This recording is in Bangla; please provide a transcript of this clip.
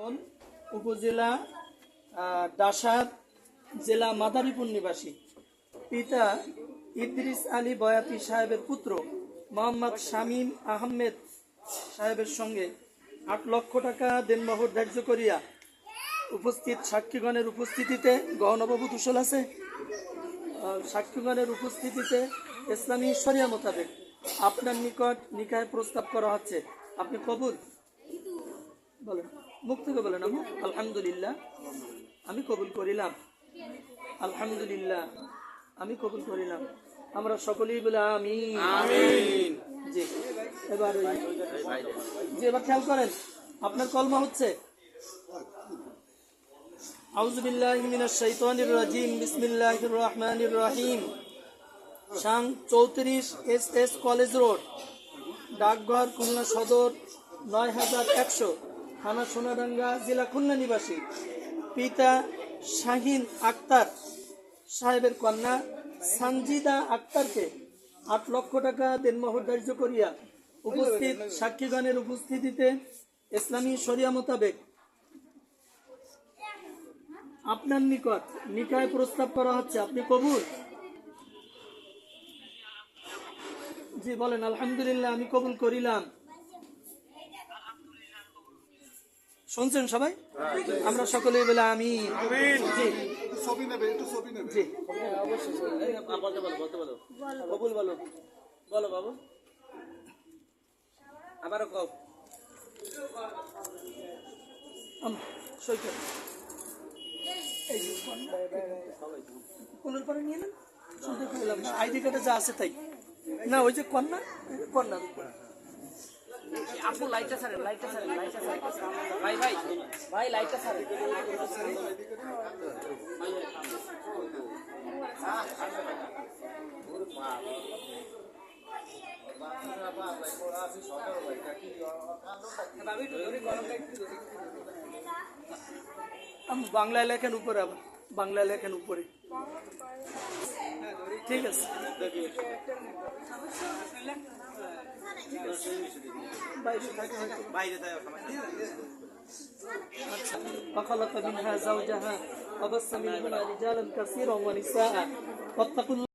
এখন উপজেলা ডাসার জেলা মাদারীপুর নিবাসী। পিতা ইদ্রিস আলী বয়াতি সাহেবের পুত্র মোহাম্মদ শামীম আহমেদ সাহেবের সঙ্গে আট লক্ষ টাকা দেনমোহর ধার্য করিয়া উপস্থিত সাক্ষীগণের উপস্থিতিতে, গহনবাবু তুষল আছে সাক্ষীগণের উপস্থিতিতে ইসলামী শরিয়া মোতাবেক আপনার নিকট নিকায় প্রস্তাব করা হচ্ছে। আপনি কবুল? বলেন। মুখ থেকে বলেন আমু আলহামদুলিল্লাহ আমি কবুল করিলাম। আলহামদুলিল্লাহ আমি কবুল করিলাম। আমরা সকলেই বলে আমি জি এবার জি এবার খেয়াল করেন আপনার কলমা হচ্ছে চৌত্রিশ এস এস কলেজ রোড ডাকঘর খুলনা সদর নয় হাজার একশো। থানা সোনাডাঙ্গা জেলা খুলনা নিবাসী। পিতা শাহিন আক্তার সাহেবের কন্যা সানজিদা আক্তারকে আট লক্ষ টাকা দেনমোহর ধার্য করিয়া উপস্থিত সাক্ষীগণের উপস্থিতিতে ইসলামী শরিয়া মোতাবেক আপনার নিকট নিকায় প্রস্তাব করা হচ্ছে। আপনি কবুল? জি, বলেন, আলহামদুলিল্লাহ, আমি কবুল করিলাম। শুনছেন সবাই? আমরা সকলেই বলে আমি বলো বাবু। আবারও পরে নিয়ে নেন আইডি কার্ডে যা আছে তাই। না ওই যে কন্যা? কন্যা। আপু লাইটটা ছাড়েন লাইটটা ছাড়েন লাইটটা ছাড়েন। ভাই ভাই ভাই লাইটটা আমি বাংলায় লেখেন উপরে, আবার বাংলায় লেখেন উপরে। ঠিক আছে। وخلق منها زوجها وبث منهما رجالا كثيرا ونساء واتقوا